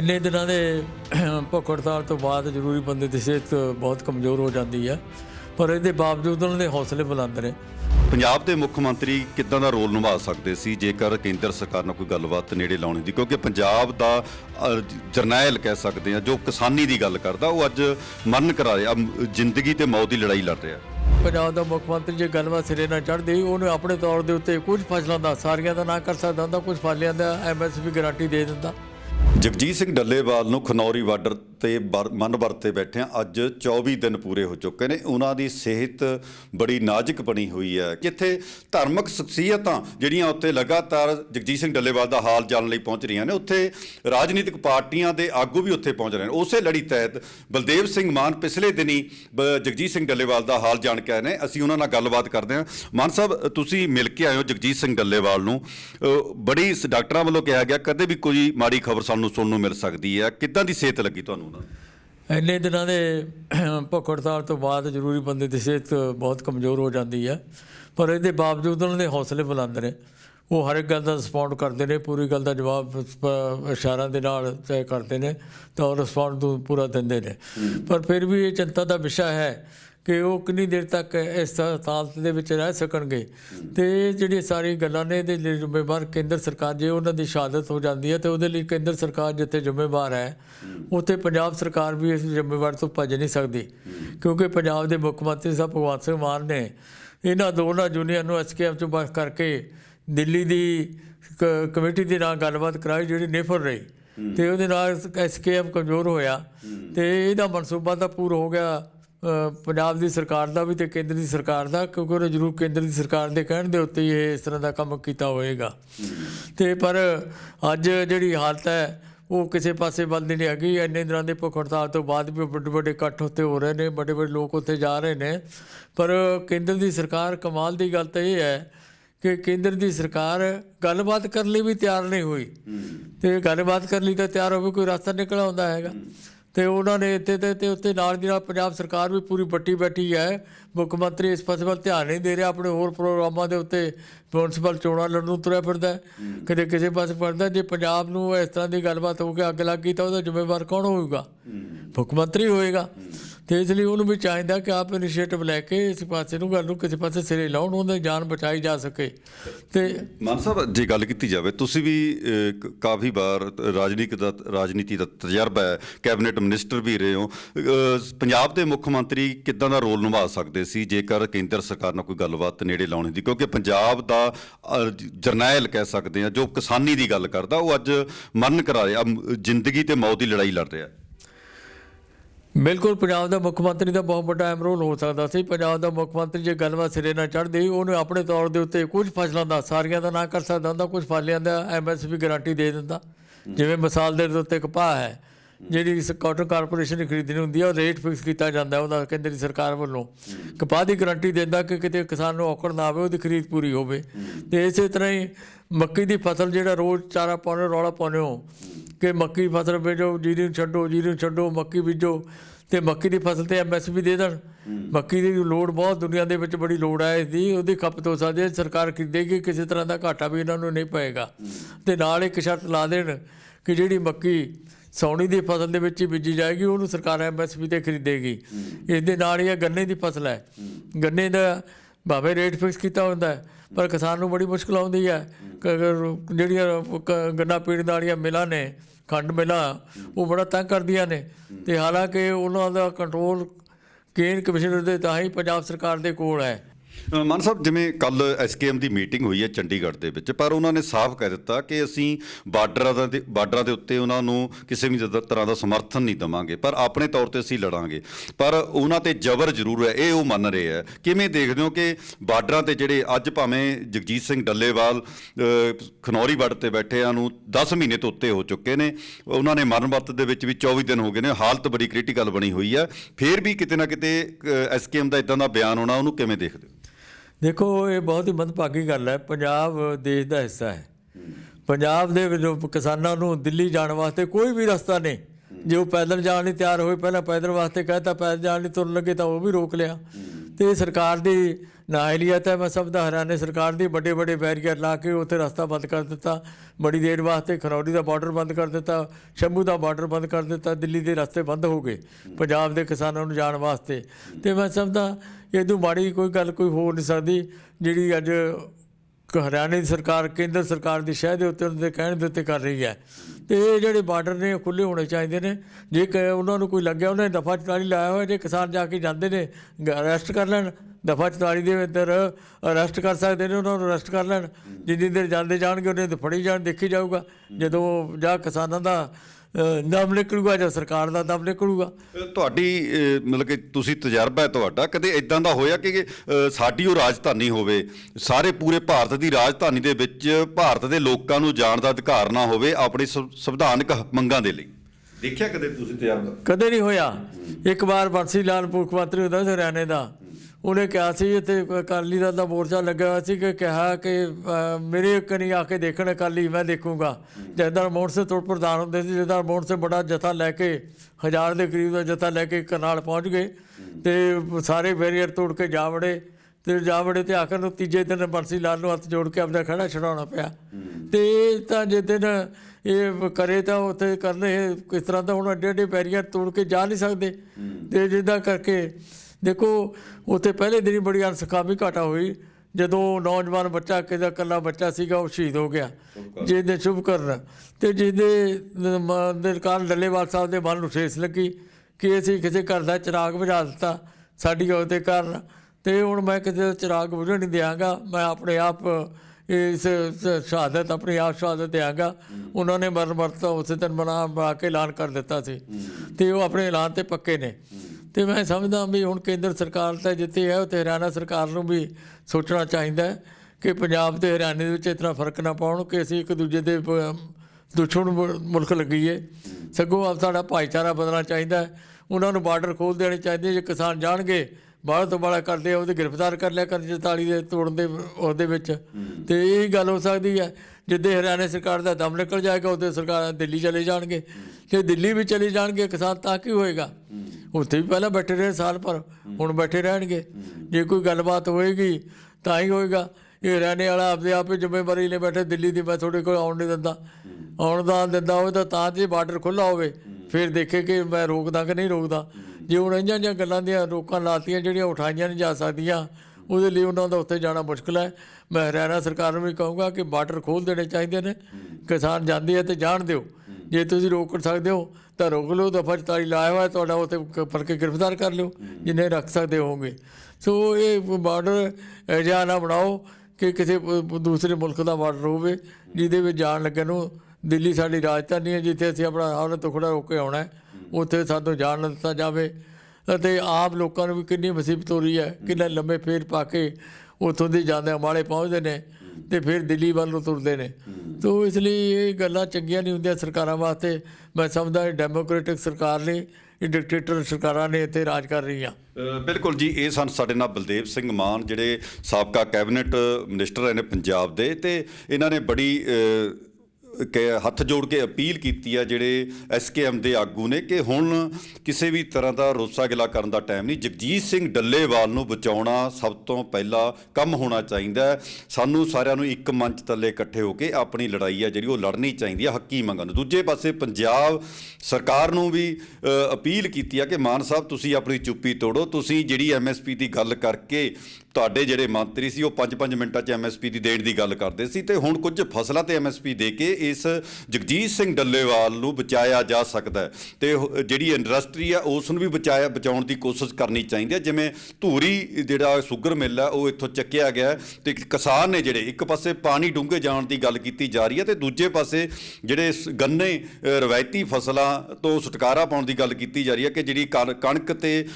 ਇੰਨੇ ਦਿਨਾਂ ਦੇ ਭੁੱਖ ਹੜਤਾਲ ਤੋਂ ਬਾਅਦ ਜ਼ਰੂਰੀ ਬੰਦੇ ਦੀ ਸਿਹਤ ਬਹੁਤ ਕਮਜ਼ੋਰ ਹੋ ਜਾਂਦੀ ਹੈ ਪਰ ਇਹਦੇ ਬਾਵਜੂਦ ਉਹਨਾਂ ਦੇ ਹੌਸਲੇ ਬੁਲੰਦ ਨੇ। ਪੰਜਾਬ ਦੇ ਮੁੱਖ ਮੰਤਰੀ ਕਿੱਦਾਂ ਦਾ ਰੋਲ ਨਿਭਾ ਸਕਦੇ ਸੀ? ਜੇਕਰ ਕੇਂਦਰ ਸਰਕਾਰ ਨਾਲ ਕੋਈ ਗੱਲਬਾਤ ਨੇੜੇ ਲਾਉਣੀ ਦੀ ਕਿਉਂਕਿ ਪੰਜਾਬ ਦਾ ਜਰਨੈਲ ਕਹਿ ਸਕਦੇ ਆ ਜੋ ਕਿਸਾਨੀ ਦੀ ਗੱਲ ਕਰਦਾ ਉਹ ਅੱਜ ਮਰਨ ਕਰਾ ਰਿਹਾ ਜ਼ਿੰਦਗੀ ਤੇ ਮੌਤ ਦੀ ਲੜਾਈ ਲੜ ਰਿਹਾ। ਪੰਜਾਬ ਦਾ ਮੁੱਖ ਮੰਤਰੀ ਜੇ ਗੱਲਬਾਤ ਸਿਰੇ ਨਾਲ ਚੜ੍ਹਦੀ ਉਹਨੇ ਆਪਣੇ ਤੌਰ ਦੇ ਉੱਤੇ ਕੁਝ ਫਸਲਾਂ ਦਾ ਸਾਰੀਆਂ ਦਾ ਨਾ ਕਰ ਸਕਦਾ ਹੁੰਦਾ ਕੁਝ ਫਸਲਾਂ ਦਾ ਐਮਐਸਪੀ ਗਾਰੰਟੀ ਦੇ ਦਿੰਦਾ। ਜਗਜੀਤ ਸਿੰਘ ਡੱਲੇਵਾਲ ਨੂੰ ਖਨੌਰੀ ਬਾਰਡਰ ਤੇ ਬਰ- ਮਨ ਵਰਤੇ ਬੈਠੇ ਬੈਠਿਆਂ ਅੱਜ 24 ਦਿਨ ਪੂਰੇ ਹੋ ਚੁੱਕੇ ਨੇ। ਉਹਨਾਂ ਦੀ ਸਿਹਤ ਬੜੀ ਨਾਜ਼ੁਕ ਬਣੀ ਹੋਈ ਹੈ। ਜਿੱਥੇ ਧਾਰਮਿਕ ਸ਼ਖਸੀਅਤਾਂ ਜਿਹੜੀਆਂ ਉੱਥੇ ਲਗਾਤਾਰ ਜਗਜੀਤ ਸਿੰਘ ਡੱਲੇਵਾਲ ਦਾ ਹਾਲ ਜਾਣ ਲਈ ਪਹੁੰਚ ਰਹੀਆਂ ਨੇ, ਉੱਥੇ ਰਾਜਨੀਤਿਕ ਪਾਰਟੀਆਂ ਦੇ ਆਗੂ ਵੀ ਉੱਥੇ ਪਹੁੰਚ ਰਹੇ ਨੇ। ਉਸੇ ਲੜੀ ਤਹਿਤ ਬਲਦੇਵ ਸਿੰਘ ਮਾਨ ਪਿਛਲੇ ਦਿਨੀ ਬ- ਜਗਜੀਤ ਸਿੰਘ ਡੱਲੇਵਾਲ ਦਾ ਹਾਲ ਜਾਣ ਕੇ ਆਏ ਨੇ। ਅਸੀਂ ਉਹਨਾਂ ਨਾਲ ਗੱਲਬਾਤ ਕਰਦੇ ਹਾਂ ਮਾਨ ਸਾਹਿਬ, ਤੁਸੀਂ ਮਿਲ ਕੇ ਆਏ ਹੋ ਜਗਜੀਤ ਸਿੰਘ ਡੱਲੇਵਾਲ ਨੂੰ। ਬੜੀ ਸ- ਡਾਕਟਰਾਂ ਵੱਲੋਂ ਕਿਹਾ ਗਿਆ, ਕਦੇ ਵੀ ਕੋਈ ਮਾੜੀ ਖਬਰ ਸਾਨੂੰ ਸੁਣਨ ਨੂੰ ਮਿਲ ਸਕਦੀ ਹੈ। ਕਿੱਦਾਂ ਦੀ ਸਿਹਤ ਲੱਗੀ ਤੁਹਾਨੂੰ? ਉਹਨਾਂ ਦੀ? ਇੰਨੇ ਦਿਨਾਂ ਦੇ ਭੁੱਖ ਹੜਤਾਲ ਤੋਂ ਬਾਅਦ ਜ਼ਰੂਰੀ ਬੰਦੇ ਦੀ ਸਿਹਤ ਬਹੁਤ ਕਮਜ਼ੋਰ ਹੋ ਜਾਂਦੀ ਹੈ ਪਰ ਇਹਦੇ ਬਾਵਜੂਦ ਉਹਨਾਂ ਦੇ ਹੌਸਲੇ ਬੁਲੰਦ ਨੇ। ਉਹ ਹਰ ਇੱਕ ਗੱਲ ਦਾ ਰਿਸਪੌਂਡ ਕਰਦੇ ਨੇ ਪੂਰੀ ਗੱਲ ਦਾ ਜਵਾਬ ਇਸ਼ਾਰਿਆਂ ਦੇ ਨਾਲ ਤੈਅ ਕਰਦੇ ਨੇ ਤਾਂ ਉਹ ਰਿਸਪੌਂਡ ਪੂਰਾ ਦਿੰਦੇ ਨੇ। ਪਰ ਫਿਰ ਵੀ ਇਹ ਚਿੰਤਾ ਦਾ ਵਿਸ਼ਾ ਹੈ ਕਿ ਉਹ ਕਿੰਨੀ ਦੇਰ ਤੱਕ ਇਸ ਹਾਲਤ ਦੇ ਵਿੱਚ ਰਹਿ ਸਕਣਗੇ। ਤੇ ਇਹ ਜਿਹੜੀ ਸਾਰੀ ਗੱਲਾਂ ਨੇ, ਇਹਦੇ ਲਈ ਜ਼ਿੰਮੇਵਾਰ ਕੇਂਦਰ ਸਰਕਾਰ, ਜੇ ਉਹਨਾਂ ਦੀ ਸ਼ਹਾਦਤ ਹੋ ਜਾਂਦੀ ਹੈ, ਤੇ ਉਹਦੇ ਲਈ ਕੇਂਦਰ ਸਰਕਾਰ ਜਿੱਥੇ ਜ਼ਿੰਮੇਵਾਰ ਹੈ, ਉੱਥੇ ਪੰਜਾਬ ਸਰਕਾਰ ਵੀ ਇਸ ਜ਼ਿੰਮੇਵਾਰ ਤੋਂ ਭੱਜ ਨਹੀਂ ਸਕਦੀ। ਕਿਉਂਕਿ ਪੰਜਾਬ ਦੇ ਮੁੱਖ ਮੰਤਰੀ ਸਾਹਿਬ ਭਗਵੰਤ ਸਿੰਘ ਮਾਨ ਨੇ ਇਹਨਾਂ ਦੋਨਾਂ ਜੂਨੀਅਰ ਨੂੰ ਐਸਕੇਐਫ ਚੋਂ ਬਸ ਕਰਕੇ ਦਿੱਲੀ ਦੀ ਕ- ਕਮੇਟੀ ਦੇ ਨਾਲ ਗੱਲਬਾਤ ਕਰਾਈ, ਜਿਹੜੀ ਨਿਫਰ ਰਹੀ। ਤੇ ਉਹਦੇ ਨਾਲ ਐਸਕੇਐਫ ਕਮਜ਼ੋਰ ਹੋਇਆ। ਤੇ ਇਹਦਾ ਮਨਸੂਬਾ ਤਾਂ ਪੂਰ ਹੋ ਗਿਆ ਪੰਜਾਬ ਦੀ ਸਰਕਾਰ ਦਾ ਵੀ ਤੇ ਕੇਂਦਰ ਦੀ ਸਰਕਾਰ ਦਾ, ਕਿਉਂਕਿ ਉਹਨੇ ਜ਼ਰੂਰ ਕੇਂਦਰ ਦੀ ਸਰਕਾਰ ਦੇ ਕਹਿਣ ਦੇ ਉੱਤੇ ਹੀ ਇਹ ਇਸ ਤਰ੍ਹਾਂ ਦਾ ਕੰਮ ਕੀਤਾ ਹੋਏਗਾ। ਤੇ ਪਰ ਅੱਜ ਜਿਹੜੀ ਹਾਲਤ ਹੈ, ਉਹ ਕਿਸੇ ਪਾਸੇ ਵੱਲ ਨਹੀਂ ਹੈਗੀ। ਇੰਨੇ ਦਿਨਾਂ ਦੇ ਭੁੱਖ ਹੜਤਾਲ ਤੋਂ ਬਾਅਦ ਵੀ ਵੱਡੇ ਵੱਡੇ ਇਕੱਠ ਉੱਤੇ ਹੋ ਰਹੇ ਨੇ, ਵੱਡੇ ਵੱਡੇ ਲੋਕ ਉੱਥੇ ਜਾ ਰਹੇ ਨੇ। ਪਰ ਕੇਂਦਰ ਦੀ ਸਰਕਾਰ ਕਮਾਲ ਦੀ ਗੱਲ ਤਾਂ ਇਹ ਹੈ ਕਿ ਕੇਂਦਰ ਦੀ ਸਰਕਾਰ ਗੱਲਬਾਤ ਕਰਨ ਲਈ ਵੀ ਤਿਆਰ ਨਹੀਂ ਹੋਈ। ਤੇ ਗੱਲਬਾਤ ਕਰਨ ਲਈ ਤਾਂ ਤਿਆਰ ਹੋਵੇ, ਕੋਈ ਰਸਤਾ ਨਿਕਲ ਆਉਂਦਾ ਹੈਗਾ। ਤੇ ਉਹਨਾਂ ਨੇ ਇੱਥੇ ਤੇ ਤੇ ਉੱਤੇ ਨਾਲ ਦੀ ਨਾਲ ਪੰਜਾਬ ਸਰਕਾਰ ਵੀ ਪੂਰੀ ਬੱਟੀ ਬੈਠੀ ਹੈ। ਮੁੱਖ ਮੰਤਰੀ ਇਸ ਪਾਸੇ ਵੱਲ ਧਿਆਨ ਨਹੀਂ ਦੇ ਰਿਹਾ ਆਪਣੇ ਹੋਰ ਪ੍ਰੋਗਰਾਮਾਂ ਦੇ ਉੱਤੇ ਮਿਊਨਿਸਪਲ ਚੋਣਾਂ ਲੜਨ ਨੂੰ ਤੁਰਿਆ ਫਿਰਦਾ। ਕਦੇ ਕਿਸੇ ਪਾਸੇ ਫਿਰਦਾ ਜੇ ਪੰਜਾਬ ਨੂੰ ਇਸ ਤਰ੍ਹਾਂ ਦੀ ਗੱਲਬਾਤ ਹੋ ਕੇ ਅੱਗ ਲੱਗ ਗਈ ਤਾਂ ਉਹਦਾ ਜ਼ਿੰਮੇਵਾਰ ਕੌਣ ਹੋਊਗਾ? ਮੁੱਖ ਮੰਤਰੀ ਹੋਏਗਾ। ਤੇ ਇਸ ਲਈ ਉਹਨੂੰ ਵੀ ਚਾਹੀਦਾ ਕਿ ਆਪ ਇਨੀਸ਼ੀਏਟਿਵ ਲੈ ਕੇ ਇਸ ਪਾਸੇ ਨੂੰ ਗੱਲ ਨੂੰ ਕਿਸੇ ਪਾਸੇ ਸਿਰੇ ਲਾਉਣ, ਉਹਦੀ ਜਾਨ ਬਚਾਈ ਜਾ ਸਕੇ। ਤੇ ਮਾਨ ਸਾਹਿਬ, ਜੇ ਗੱਲ ਕੀਤੀ ਜਾਵੇ, ਤੁਸੀਂ ਵੀ ਕ- ਕਾਫੀ ਵਾਰ ਰਾਜਨੀਤਿਕ ਦਾ, ਰਾਜਨੀਤੀ ਦਾ ਤਜਰਬਾ ਹੈ, ਕੈਬਨਿਟ ਮਿਨਿਸਟਰ ਵੀ ਰਹੇ ਹੋ। ਪੰਜਾਬ ਦੇ ਮੁੱਖ ਮੰਤਰੀ ਕਿੱਦਾਂ ਦਾ ਰੋਲ ਨਿਭਾ ਸਕਦੇ ਸੀ, ਜੇਕਰ ਕੇਂਦਰ ਸਰਕਾਰ ਨਾਲ ਕੋਈ ਗੱਲਬਾਤ ਨੇੜੇ ਲਾਉਣੀ ਦੀ? ਕਿਉਂਕਿ ਪੰਜਾਬ ਦਾ ਜਰਨੈਲ ਕਹਿ ਸਕਦੇ ਆ ਜੋ ਕਿਸਾਨੀ ਦੀ ਗੱਲ ਕਰਦਾ, ਉਹ ਅੱਜ ਮਰਨ ਕਰਾ ਰਿਹਾ ਜ਼ਿੰਦਗੀ ਤੇ ਮੌਤ ਦੀ ਲੜਾਈ ਲੜ ਰਿਹਾ ਬਿਲਕੁਲ, ਪੰਜਾਬ ਦਾ ਮੁੱਖ ਮੰਤਰੀ ਦਾ ਬਹੁਤ ਵੱਡਾ ਅਹਿਮ ਰੋਲ ਹੋ ਸਕਦਾ ਸੀ। ਪੰਜਾਬ ਦਾ ਮੁੱਖ ਮੰਤਰੀ ਜੇ ਗੱਲਬਾਤ ਸਿਰੇ ਨਾਲ ਚੜ੍ਹਦੀ, ਉਹਨੇ ਆਪਣੇ ਤੌਰ ਦੇ ਉੱਤੇ ਕੁਝ ਫਸਲਾਂ ਦਾ, ਸਾਰੀਆਂ ਦਾ ਨਾ ਕਰ ਸਕਦਾ ਹੁੰਦਾ, ਕੁਝ ਫਸਲਾਂ ਦਾ ਐਮਐਸਪੀ ਗਾਰੰਟੀ ਦੇ ਦਿੰਦਾ। ਜਿਵੇਂ ਮਿਸਾਲ ਦੇ ਉੱਤੇ ਕਪਾਹ ਹੈ, ਜਿਹੜੀ ਕਾਟਨ ਕਾਰਪੋਰੇਸ਼ਨ ਨੇ ਖਰੀਦਣੀ ਹੁੰਦੀ ਹੈ, ਉਹ ਰੇਟ ਫਿਕਸ ਕੀਤਾ ਜਾਂਦਾ ਉਹਦਾ ਕੇਂਦਰ ਦੀ ਸਰਕਾਰ ਵੱਲੋਂ। ਕਪਾਹ ਦੀ ਗਾਰੰਟੀ ਦਿੰਦਾ ਕਿ ਕਿਤੇ ਕਿਸਾਨ ਨੂੰ ਔਕੜ ਨਾ ਆਵੇ, ਉਹਦੀ ਖਰੀਦ ਪੂਰੀ ਹੋਵੇ। ਤੇ ਇਸੇ ਤਰ੍ਹਾਂ ਹੀ ਮੱਕੀ ਦੀ ਫਸਲ ਜਿਹੜਾ ਰੋਜ਼ ਚਾਰਾ ਪਾਉਣੇ ਰੌਲਾ ਪਾਉਂਦੇ ਹੋ ਕਿ ਮੱਕੀ ਦੀ ਫਸਲ ਬੀਜੋ ਜੀਰੀ ਨੂੰ ਛੱਡੋ ਜੀਰੀ ਨੂੰ ਛੱਡੋ ਮੱਕੀ ਬੀਜੋ। ਤੇ ਮੱਕੀ ਦੀ ਫਸਲ ਤੇ ਐਮਐਸਪੀ ਦੇ ਦੇਣ। ਮੱਕੀ ਦੀ ਲੋੜ ਬਹੁਤ ਦੁਨੀਆ ਦੇ ਵਿੱਚ ਬੜੀ ਲੋੜ ਹੈ ਇਹਦੀ। ਉਹਦੀ ਖਪਤ ਹੋ ਸਕਦੀ ਹੈ। ਸਰਕਾਰ ਖਰੀਦੇਗੀ ਕਿਸੇ ਤਰ੍ਹਾਂ ਦਾ ਘਾਟਾ ਵੀ ਇਹਨਾਂ ਨੂੰ ਨਹੀਂ ਪਏਗਾ। ਤੇ ਨਾਲ ਇੱਕ ਸ਼ਰਤ ਲਾ ਦੇਣ ਕਿ ਜਿਹੜੀ ਮੱਕੀ ਸੌਣੀ ਦੀ ਫਸਲ ਦੇ ਵਿੱਚ ਹੀ ਬੀਜੀ ਜਾਏਗੀ ਉਹਨੂੰ ਸਰਕਾਰ ਐਮਐਸਪੀ ਤੇ ਖਰੀਦੇਗੀ। ਇਸ ਦੇ ਨਾਲ ਹੀ ਇਹ ਗੰਨੇ ਦੀ ਫਸਲ ਹੈ। ਗੰਨੇ ਦਾ ਭਾਵੇਂ ਰੇਟ ਫਿਕਸ ਕੀਤਾ ਹੁੰਦਾ ਹੈ। ਪਰ ਕਿਸਾਨ ਨੂੰ ਬੜੀ ਮੁਸ਼ਕਲ ਆਉਂਦੀ ਹੈ। ਜਿਹੜੀਆਂ ਗੰਨਾ ਪੀਣ ਵਾਲੀਆਂ ਮਿਲਾਂ ਨੇ, ਖੰਡ ਮਿਲਾਂ, ਉਹ ਬੜਾ ਤੰਗ ਕਰਦੀਆਂ ਨੇ। ਤੇ ਹਾਲਾਂਕਿ ਉਹਨਾਂ ਦਾ ਕੰਟਰੋਲ ਕੇਨ ਕਮਿਸ਼ਨਰ ਦੇ, ਤਾਂ ਹੀ ਪੰਜਾਬ ਸਰਕਾਰ ਦੇ ਕੋਲ ਹੈ। ਮਾਨ ਸਾਹਿਬ, ਜਿਵੇਂ ਕੱਲ ਐਸਕੇਐਮ ਦੀ ਮੀਟਿੰਗ ਹੋਈ ਹੈ ਚੰਡੀਗੜ੍ਹ ਦੇ ਵਿੱਚ, ਪਰ ਉਹਨਾਂ ਨੇ ਸਾਫ਼ ਕਹਿ ਦਿੱਤਾ ਕਿ ਅਸੀਂ ਬਾਰਡਰਾਂ ਦੇ ਬਾਰਡਰਾਂ ਦੇ ਉੱਤੇ ਉਹਨਾਂ ਨੂੰ ਕਿਸੇ ਵੀ ਤਰ੍ਹਾਂ ਦਾ ਸਮਰਥਨ ਨਹੀਂ ਦਵਾਂਗੇ, ਪਰ ਆਪਣੇ ਤੌਰ ਤੇ ਅਸੀਂ ਲੜਾਂਗੇ। ਪਰ ਉਹਨਾਂ ਤੇ ਜ਼ਬਰ ਜ਼ਰੂਰ ਹੈ, ਇਹ ਉਹ ਮੰਨ ਰਹੇ ਹੈ। ਕਿਵੇਂ ਦੇਖਦੇ ਹੋ ਕਿ ਬਾਰਡਰਾਂ ਤੇ ਜਿਹੜੇ ਅੱਜ ਭਾਵੇਂ ਜਗਜੀਤ ਸਿੰਘ ਡੱਲੇਵਾਲ ਖਨੌਰੀ ਬਾਰਡਰ ਤੇ ਬੈਠਿਆਂ ਨੂੰ 10 ਮਹੀਨੇ ਤੋਂ ਉੱਤੇ ਹੋ ਚੁੱਕੇ ਨੇ, ਉਹਨਾਂ ਨੇ ਮਰਨ ਵਰਤ ਦੇ ਵਿੱਚ ਵੀ 24 ਦਿਨ ਹੋ ਗਏ ਨੇ, ਹਾਲਤ ਬੜੀ ਕ੍ਰਿਟੀਕਲ ਬਣੀ ਹੋਈ ਹੈ, ਫਿਰ ਵੀ ਕਿਤੇ ਨਾ ਕਿਤੇ ਐਸਕੇਐਮ ਦਾ ਇਦਾਂ ਦਾ ਬਿਆਨ ਹੋਣਾ ਉਹਨੂੰ ਕਿਵੇਂ ਦੇਖਦੇ ਹੋ? ਦੇਖੋ, ਇਹ ਬਹੁਤ ਹੀ ਮੰਦਭਾਗੀ ਗੱਲ ਹੈ। ਪੰਜਾਬ ਦੇਸ਼ ਦਾ ਹਿੱਸਾ ਹੈ। ਪੰਜਾਬ ਦੇ ਵਿੱਚੋਂ ਕਿਸਾਨਾਂ ਨੂੰ ਦਿੱਲੀ ਜਾਣ ਵਾਸਤੇ ਕੋਈ ਵੀ ਰਸਤਾ ਨਹੀਂ। ਜੇ ਉਹ ਪੈਦਲ ਜਾਣ ਲਈ ਤਿਆਰ ਹੋਏ, ਪਹਿਲਾਂ ਪੈਦਲ ਵਾਸਤੇ ਕਹਿੰਦਾ ਪੈਦਲ ਜਾਣ ਲਈ ਤੁਰਨ ਲੱਗੇ ਤਾਂ ਉਹ ਵੀ ਰੋਕ ਲਿਆ। ਤੇ ਸਰਕਾਰ ਦੀ ਨਾਹਲੀਅਤ ਹੈ। ਮੈਂ ਸਮਝਦਾ ਹਰਿਆਣੇ ਸਰਕਾਰ ਦੀ ਵੱਡੇ ਵੱਡੇ ਬੈਰੀਅਰ ਲਾ ਕੇ ਉੱਥੇ ਰਸਤਾ ਬੰਦ ਕਰ ਦਿੱਤਾ। ਬੜੀ ਦੇਰ ਵਾਸਤੇ ਖਰੌੜੀ ਦਾ ਬਾਰਡਰ ਬੰਦ ਕਰ ਦਿੱਤਾ, ਸ਼ੰਭੂ ਦਾ ਬਾਰਡਰ ਬੰਦ ਕਰ ਦਿੱਤਾ, ਦਿੱਲੀ ਦੇ ਰਸਤੇ ਬੰਦ ਹੋ ਗਏ ਪੰਜਾਬ ਦੇ ਕਿਸਾਨਾਂ ਨੂੰ ਜਾਣ ਵਾਸਤੇ। ਤੇ ਮੈਂ ਸਮਝਦਾ ਇਹ ਤੋਂ ਮਾੜੀ ਕੋਈ ਗੱਲ ਕੋਈ ਹੋ ਨਹੀਂ ਸਕਦੀ, ਜਿਹੜੀ ਅੱਜ ਹਰਿਆਣੇ ਦੀ ਸਰਕਾਰ, ਕੇਂਦਰ ਸਰਕਾਰ ਦੀ ਸ਼ਹਿ ਦੇ ਉੱਤੇ ਉਹਨਾਂ ਦੇ ਕਹਿਣ ਦੇ ਉੱਤੇ ਕਰ ਰਹੀ ਹੈ। ਤੇ ਇਹ ਜਿਹੜੇ ਬਾਰਡਰ ਨੇ ਖੁੱਲੇ ਹੋਣੇ ਚਾਹੀਦੇ ਨੇ। ਜੇ ਕ- ਉਹਨਾਂ ਨੂੰ ਕੋਈ ਲੱਗਿਆ, ਉਹਨਾਂ ਨੇ ਦਫਾ 44 ਲਾਇਆ ਹੋਇਆ, ਜੇ ਕਿਸਾਨ ਜਾ ਕੇ ਜਾਂਦੇ ਨੇ ਅਰੈਸਟ ਕਰ ਲੈਣ। ਦਫਾ 44 ਦੇ ਅੰਦਰ ਅਰੈਸਟ ਕਰ ਸਕਦੇ ਨੇ, ਉਹਨਾਂ ਨੂੰ ਅਰੈਸਟ ਕਰ ਲੈਣ। ਜਿੰਨੀ ਦੇਰ ਜਾਂਦੇ ਜਾਣਗੇ, ਉਹਨੇ ਫੜੀ ਜਾਣ, ਦੇਖੀ ਜਾਊਗਾ। ਜਦੋਂ ਜਾ ਕਿਸਾਨਾਂ ਦਾ ਦਮ ਨਿਕਲੂਗਾ ਜਾਂ ਸਰਕਾਰ ਦਾ ਦਮ ਨਿਕਲੂਗਾ? ਤੁਹਾਡੀ ਮਤਲਬ ਕਿ ਤੁਸੀਂ ਤਜਰਬਾ ਹੈ ਤੁਹਾਡਾ ਕਦੇ ਇਦਾਂ ਦਾ ਹੋਇਆ ਕਿ ਸਾਡੀ ਉਹ ਰਾਜਧਾਨੀ ਹੋਵੇ ਸਾਰੇ ਪੂਰੇ ਭਾਰਤ ਦੀ ਰਾਜਧਾਨੀ ਦੇ ਵਿੱਚ ਭਾਰਤ ਦੇ ਲੋਕਾਂ ਨੂੰ ਜਾਣ ਦਾ ਅਧਿਕਾਰ ਨਾ ਹੋਵੇ ਆਪਣੀ ਸੰਵ- ਸੰਵਿਧਾਨਕ ਮੰਗਾਂ ਦੇ ਲਈ? ਦੇਖਿਆ ਕਦੇ ਤੁਸੀਂ ਤਜਰਬਾ? ਕਦੇ ਨਹੀਂ ਹੋਇਆ। ਇੱਕ ਵਾਰ ਬੰਸੀ ਲਾਲ ਮੁੱਖ ਮੰਤਰੀ ਹੁੰਦਾ ਸੀ ਹਰਿਆਣੇ ਦਾ। ਉਹਨੇ ਕਿਹਾ ਸੀ ਇੱਥੇ ਅਕਾਲੀ ਦਲ ਦਾ ਮੋਰਚਾ ਲੱਗਾ ਹੋਇਆ ਸੀ ਕਿ ਕਿਹਾ ਕਿ ਮੇਰੇ ਕਨੀ ਆ ਕੇ ਦੇਖਣ ਅਕਾਲੀ, ਮੈਂ ਦੇਖੂੰਗਾ। ਜੈਦਾਰ ਮੋਹਨ ਸਿੰਘ ਤੋੜ ਪ੍ਰਧਾਨ ਹੁੰਦੇ ਸੀ ਜੈਦਾਰ ਮੋਹਨ ਸੇ ਬੜਾ ਜਥਾ ਲੈ ਕੇ, ਹਜ਼ਾਰ ਦੇ ਕਰੀਬ ਦਾ ਜਥਾ ਲੈ ਕੇ ਕਰਨਾਲ ਪਹੁੰਚ ਗਏ। ਤੇ ਸਾਰੇ ਬੈਰੀਅਰ ਤੋੜ ਕੇ ਜਾ ਵੜੇ। ਤੇ ਜਾ ਵੜੇ ਤੇ ਆਖਰ ਨੂੰ ਤੀਜੇ ਦਿਨ ਬੰਸੀ ਲਾਲ ਨੂੰ ਹੱਥ ਜੋੜ ਕੇ ਆਪਣਾ ਖੜਾ ਛਡਾਉਣਾ ਪਿਆ। ਤੇ ਇਹ ਤਾਂ ਜੇ ਦਿਨ ਇਹ ਕਰੇ ਤਾਂ ਉੱਥੇ ਕਰਨੇ ਕਿਸ ਤਰ੍ਹਾਂ ਦਾ ਹੁਣ ਅੱਡੇ ਅੱਡੇ ਬੈਰੀਅਰ ਤੋੜ ਕੇ ਜਾ ਨਹੀਂ ਸਕਦੇ। ਤੇ ਜਿੱਦਾਂ ਕਰਕੇ ਦੇਖੋ ਉੱਥੇ ਪਹਿਲੇ ਦਿਨ ਹੀ ਬੜੀ ਅਨਸਕਾਮੀ ਘਾਟਾ ਹੋਈ। ਜਦੋਂ ਨੌਜਵਾਨ ਬੱਚਾ ਕਿਦਾ ਇਕੱਲਾ ਬੱਚਾ ਸੀਗਾ ਉਹ ਸ਼ਹੀਦ ਹੋ ਗਿਆ। ਜਿਹਦੇ ਸ਼ੁਭ ਕਰਨ ਤੇ ਜਿਹਦੇ ਦੇ ਕਾਲ ਡੱਲੇਵਾਲ ਸਾਹਿਬ ਦੇ ਮਨ ਨੂੰ ਠੇਸ ਲੱਗੀ ਕਿ ਅਸੀਂ ਕਿਸੇ ਘਰ ਦਾ ਚਿਰਾਗ ਬੁਝਾ ਦਿੱਤਾ ਸਾਡੀ ਉਹਦੇ ਕਾਰਨ। ਤੇ ਹੁਣ ਮੈਂ ਕਿਸੇ ਦਾ ਚਿਰਾਗ ਬੁਝਣ ਨਹੀਂ ਦਿਆਂਗਾ। ਮੈਂ ਆਪਣੇ ਆਪ ਇਸ ਸ਼ਹਾਦਤ ਆਪਣੀ ਆਪ ਸ਼ਹਾਦਤ ਦਿਆਂਗਾ। ਉਹਨਾਂ ਨੇ ਮਰਨ ਮਰਤਾ ਉਸੇ ਦਿਨ ਬਣਾ ਬਣਾ ਕੇ ਐਲਾਨ ਕਰ ਦਿੱਤਾ ਸੀ। ਤੇ ਉਹ ਆਪਣੇ ਐਲਾਨ ਤੇ ਪੱਕੇ ਨੇ। ਤੇ ਮੈਂ ਸਮਝਦਾ ਵੀ ਹੁਣ ਕੇਂਦਰ ਸਰਕਾਰ ਤਾਂ ਜਿੱਥੇ ਹੈ, ਉੱਥੇ ਹਰਿਆਣਾ ਸਰਕਾਰ ਨੂੰ ਵੀ ਸੋਚਣਾ ਚਾਹੀਦਾ ਹੈ ਕਿ ਪੰਜਾਬ ਤੇ ਹਰਿਆਣੇ ਦੇ ਵਿੱਚ ਇਤਨਾ ਫ਼ਰਕ ਨਾ ਪਾਉਣ ਕਿ ਅਸੀਂ ਇੱਕ ਦੂਜੇ ਦੇ ਦੁਸ਼ਮਣ ਮੁਲਕ ਲੱਗੀਏ। ਸਗੋਂ ਆਪ ਸਾਡਾ ਭਾਈਚਾਰਾ ਬਦਲਣਾ ਚਾਹੀਦਾ ਉਹਨਾਂ ਨੂੰ ਬਾਰਡਰ ਖੋਲ ਦੇਣੇ ਚਾਹੀਦੇ ਜੇ ਕਿਸਾਨ ਜਾਣਗੇ ਬਾਹਰ ਤੋਂ ਬਾਹਰ ਕਰਦੇ ਆ, ਉਹਦੇ ਗ੍ਰਿਫਤਾਰ ਕਰ ਲਿਆ ਕਰ 44 ਦੇ ਤੋੜਨ ਦੇ, ਉਹਦੇ ਵਿੱਚ। ਤੇ ਇਹ ਗੱਲ ਹੋ ਸਕਦੀ ਹੈ, ਜਿੱਦੇ ਹਰਿਆਣਾ ਸਰਕਾਰ ਦਾ ਦਮ ਨਿਕਲ ਜਾਏਗਾ, ਉਹਦੇ ਸਰਕਾਰ ਦਿੱਲੀ ਚਲੇ ਜਾਣਗੇ। ਜੇ ਦਿੱਲੀ ਵੀ ਚਲੇ ਜਾਣਗੇ ਕਿਸਾਨ, ਤਾਂ ਕੀ ਹੋਏਗਾ? ਉੱਥੇ ਵੀ ਪਹਿਲਾਂ ਬੈਠੇ ਰਹੇ ਸਾਲ ਭਰ, ਹੁਣ ਬੈਠੇ ਰਹਿਣਗੇ। ਜੇ ਕੋਈ ਗੱਲਬਾਤ ਹੋਏਗੀ ਤਾਂ ਹੀ ਹੋਏਗਾ। ਇਹ ਰਹਿਣੇ ਵਾਲਾ ਆਪਦੇ ਆਪ ਹੀ ਜ਼ਿੰਮੇਵਾਰੀ ਲੈ ਬੈਠੇ, ਦਿੱਲੀ ਦੀ ਮੈਂ ਤੁਹਾਡੇ ਕੋਲ ਆਉਣ ਨਹੀਂ ਦਿੰਦਾ। ਆਉਣ ਦਾ ਦਿੰਦਾ ਹੋਵੇ ਤਾਂ ਤਾਂ ਜੇ ਬਾਰਡਰ ਖੁੱਲਾ ਹੋਵੇ, ਫਿਰ ਦੇਖੇ ਕਿ ਮੈਂ ਰੋਕਦਾ ਕਿ ਨਹੀਂ ਰੋਕਦਾ। ਜੇ ਹੁਣ ਇੰਨੀਆਂ ਜਿਹੀਆਂ ਗੱਲਾਂ ਦੀਆਂ ਰੋਕਾਂ ਲਾਤੀਆਂ, ਜਿਹੜੀਆਂ ਉਠਾਈਆਂ ਨਹੀਂ ਜਾ ਸਕਦੀਆਂ, ਉਹਦੇ ਲਈ ਉਹਨਾਂ ਦਾ ਉੱਥੇ ਜਾਣਾ ਮੁਸ਼ਕਲ ਹੈ। ਮੈਂ ਹਰਿਆਣਾ ਸਰਕਾਰ ਨੂੰ ਵੀ ਕਹੂੰਗਾ ਕਿ ਬਾਰਡਰ ਖੋਲ ਦੇਣੇ ਚਾਹੀਦੇ ਨੇ। ਕਿਸਾਨ ਜਾਂਦੇ ਆ ਤੇ ਜਾਣ ਦਿਓ। ਜੇ ਤੁਸੀਂ ਰੋਕ ਸਕਦੇ ਹੋ ਤਾਂ ਰੋਕ ਲਓ ਦਫਾ 44 ਲਾਇਆ ਹੋਇਆ ਤੁਹਾਡਾ ਉੱਥੇ ਫੜ ਕੇ ਗ੍ਰਿਫਤਾਰ ਕਰ ਲਿਓ, ਜਿੰਨੇ ਰੱਖ ਸਕਦੇ ਹੋਗੇ ਸੋ ਇਹ ਬਾਰਡਰ ਅਜਿਹਾ ਨਾ ਬਣਾਓ ਕਿ ਕਿਸੇ ਦੂਸਰੇ ਮੁਲਕ ਦਾ ਬਾਰਡਰ ਹੋਵੇ, ਜਿਹਦੇ ਵਿੱਚ ਜਾਣ ਲੱਗਣ ਨੂੰ ਦਿੱਲੀ ਸਾਡੀ ਰਾਜਧਾਨੀ ਹੈ, ਜਿੱਥੇ ਅਸੀਂ ਆਪਣਾ ਹਾਲ ਟੁਕੜਾ ਰੋਕ ਕੇ ਆਉਣਾ ਉੱਥੇ ਸਾਨੂੰ ਜਾਣ ਦਿੱਤਾ ਜਾਵੇ। ਅਤੇ ਆਪ ਲੋਕਾਂ ਨੂੰ ਵੀ ਕਿੰਨੀ ਮੁਸੀਬਤ ਹੋ ਰਹੀ ਹੈ, ਕਿੰਨੇ ਲੰਮੇ ਫੇਰ ਪਾ ਕੇ ਉੱਥੋਂ ਦੀ ਜਾਂਦੇ ਅੰਬਾਲੇ ਪਹੁੰਚਦੇ ਨੇ, ਤੇ ਫਿਰ ਦਿੱਲੀ ਵੱਲ ਨੂੰ ਤੁਰਦੇ ਨੇ। ਤੋ ਇਸ ਲਈ ਇਹ ਗੱਲਾਂ ਚੰਗੀਆਂ ਨਹੀਂ ਹੁੰਦੀਆਂ ਸਰਕਾਰਾਂ ਵਾਸਤੇ। ਮੈਂ ਸਮਝਦਾ ਇਹ ਡੈਮੋਕ੍ਰੈਟਿਕ ਸਰਕਾਰ ਨੇ ਇਹ ਡਿਕਟੇਟਰ ਸਰਕਾਰਾਂ ਨੇ ਇੱਥੇ ਰਾਜ ਕਰ ਰਹੀਆਂ। ਅ, ਬਿਲਕੁਲ ਜੀ ਇਹ ਸਨ ਸਾਡੇ ਨਾਲ ਬਲਦੇਵ ਸਿੰਘ ਮਾਨ ਜਿਹੜੇ ਸਾਬਕਾ ਕੈਬਨਿਟ ਮਿਨਿਸਟਰ ਨੇ ਪੰਜਾਬ ਦੇ ਤੇ ਇਹਨਾਂ ਨੇ ਬੜੀ ਕਿ ਹੱਥ ਜੋੜ ਕੇ ਅਪੀਲ ਕੀਤੀ ਆ ਜਿਹੜੇ ਐਸਕੇਐਮ ਦੇ ਆਗੂ ਨੇ ਕਿ ਹੁਣ ਕਿਸੇ ਵੀ ਤਰ੍ਹਾਂ ਦਾ ਰੋਸਾ ਗਿਲਾ ਕਰਨ ਦਾ ਟਾਈਮ ਨਹੀਂ। ਜਗਜੀਤ ਸਿੰਘ ਡੱਲੇਵਾਲ ਨੂੰ ਬਚਾਉਣਾ ਸਭ ਤੋਂ ਪਹਿਲਾ ਕੰਮ ਹੋਣਾ ਚਾਹੀਦਾ ਹੈ। ਸਾਨੂੰ ਸਾਰਿਆਂ ਨੂੰ ਇੱਕ ਮੰਚ ਥੱਲੇ ਇਕੱਠੇ ਹੋ ਕੇ ਆਪਣੀ ਲੜਾਈ ਆ ਜਿਹੜੀ ਉਹ ਲੜਨੀ ਚਾਹੀਦੀ ਹੈ ਹੱਕੀ ਮੰਗਾਂ ਨੂੰ। ਦੂਜੇ ਪਾਸੇ ਪੰਜਾਬ ਸਰਕਾਰ ਨੂੰ ਵੀ ਅਪੀਲ ਕੀਤੀ ਆ ਕਿ ਮਾਨ ਸਾਹਿਬ ਤੁਸੀਂ ਆਪਣੀ ਚੁੱਪੀ ਤੋੜੋ। ਤੁਸੀਂ ਜਿਹੜੀ ਐਮਐਸਪੀ ਦੀ ਗੱਲ ਕਰਕੇ ਤੁਹਾਡੇ ਜਿਹੜੇ ਮੰਤਰੀ ਸੀ, ਉਹ 5-5 ਮਿੰਟਾਂ 'ਚ ਐਮਐਸਪੀ ਦੀ ਦੇਣ ਦੀ ਗੱਲ ਕਰਦੇ ਸੀ ਤੇ ਹੁਣ ਕੁਝ ਫਸਲਾਂ ਤੇ ਐਮਐਸਪੀ ਦੇ ਕੇ ਇਸ ਜਗਜੀਤ ਸਿੰਘ ਡੱਲੇਵਾਲ ਨੂੰ ਬਚਾਇਆ ਜਾ ਸਕਦਾ ਹੈ। ਤੇ ਜਿਹੜੀ ਇੰਡਸਟਰੀ ਆ, ਉਸ ਨੂੰ ਵੀ ਬਚਾਇਆ, ਬਚਾਉਣ ਦੀ ਕੋਸ਼ਿਸ਼ ਕਰਨੀ ਚਾਹੀਦੀ ਹੈ। ਜਿਵੇਂ ਧੂਰੀ ਜਿਹੜਾ ਸ਼ੂਗਰ ਮਿੱਲ ਆ, ਉਹ ਇੱਥੋਂ ਚੱਕਿਆ ਗਿਆ ਹੈ ਤੇ ਕਿਸਾਨ ਨੇ ਜਿਹੜੇ, ਇੱਕ ਪਾਸੇ ਪਾਣੀ ਡੂੰਘੇ ਜਾਣ ਦੀ ਗੱਲ ਕੀਤੀ ਜਾ ਰਹੀ ਹੈ ਤੇ ਦੂਜੇ ਪਾਸੇ ਜਿਹੜੇ ਸ- ਗੰਨੇ ਰਵਾਇਤੀ ਫਸਲਾਂ ਤੋਂ ਛੁਟਕਾਰਾ ਪਾਉਣ ਦੀ ਗੱਲ ਕੀਤੀ ਜਾ ਰਹੀ ਹੈ ਕਿ ਜਿਹੜੀ ਕਣ- ਕਣਕ ਤੇ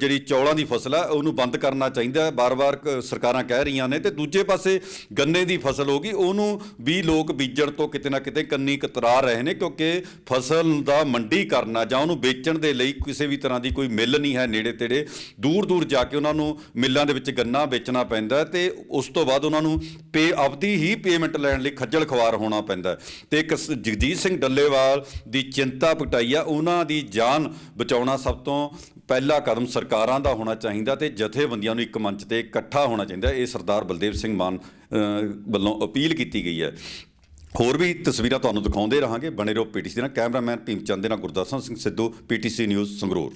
ਜਿਹੜੀ ਚੌਲਾਂ ਦੀ ਫਸਲ ਹੈ ਉਹਨੂੰ ਬੰਦ ਕਰਨਾ ਚਾਹੀਦਾ ਹੈ। ਬਾਰ-ਬਾਰ ਸਰਕਾਰਾਂ ਕਹਿ ਰਹੀਆਂ ਨੇ ਤੇ ਦੂਜੇ ਪਾਸੇ ਗੰਨੇ ਦੀ ਫਸਲ ਹੋਗੀ ਉਹਨੂੰ ਵੀ ਲੋਕ ਬੀਜਣ ਤੋਂ ਕਿਤੇ ਨਾ ਕਿਤੇ ਕੰਨੀ ਕਤਰਾ ਰਹੇ ਨੇ, ਕਿਉਂਕਿ ਫਸਲ ਦਾ ਮੰਡੀ ਕਰਨਾ ਜਾਂ ਉਹਨੂੰ ਵੇਚਣ ਦੇ ਲਈ ਕਿਸੇ ਵੀ ਤਰ੍ਹਾਂ ਦੀ ਕੋਈ ਮਿੱਲ ਨਹੀਂ ਹੈ ਨੇੜੇ ਤੇੜੇ, ਦੂਰ ਦੂਰ ਜਾ ਕੇ ਉਹਨਾਂ ਨੂੰ ਮਿੱਲਾਂ ਦੇ ਵਿੱਚ ਗੰਨਾ ਵੇਚਣਾ ਪੈਂਦਾ ਹੈ ਤੇ ਉਸ ਤੋਂ ਬਾਅਦ ਉਹਨਾਂ ਨੂੰ ਪੇ, ਆਪਦੀ ਹੀ ਪੇਮੈਂਟ ਲੈਣ ਲਈ ਖੱਜਲ ਖਵਾਰ ਹੋਣਾ ਪੈਂਦਾ ਹੈ। ਤੇ ਇੱਕ ਜਗਜੀਤ ਸਿੰਘ ਡੱਲੇਵਾਲ ਦੀ ਚਿੰਤਾ ਪਟਾਈ ਆ, ਉਹਨਾਂ ਦੀ ਜਾਨ ਬਚਾਉਣਾ ਸਭ ਤੋਂ ਪਹਿਲਾ ਕਦਮ ਸਰਕਾਰਾਂ ਦਾ ਹੋਣਾ ਚਾਹੀਦਾ ਤੇ ਜਥੇਬੰਦੀਆਂ ਨੂੰ ਇੱਕ ਮੰਚ ਤੇ ਇਕੱਠਾ ਹੋਣਾ ਚਾਹੀਦਾ। ਇਹ ਸਰਦਾਰ ਬਲਦੇਵ ਸਿੰਘ ਮਾਨ ਵੱਲੋਂ ਅਪੀਲ ਕੀਤੀ ਗਈ ਹੈ। ਹੋਰ ਵੀ ਤਸਵੀਰਾਂ ਤੁਹਾਨੂੰ ਦਿਖਾਉਂਦੇ ਰਹਾਂਗੇ। ਬਣੇ ਰਹੋ ਪੀਟੀਸੀ ਨਾਲ। ਕੈਮਰਾਮੈਨ ਭੀਮ ਚੰਦ ਦੇ ਨਾਲ ਗੁਰਦਾਸਨ ਸਿੰਘ ਸਿੱਧੂ, ਪੀਟੀਸੀ ਨਿਊਜ਼ ਸੰਗਰੂਰ।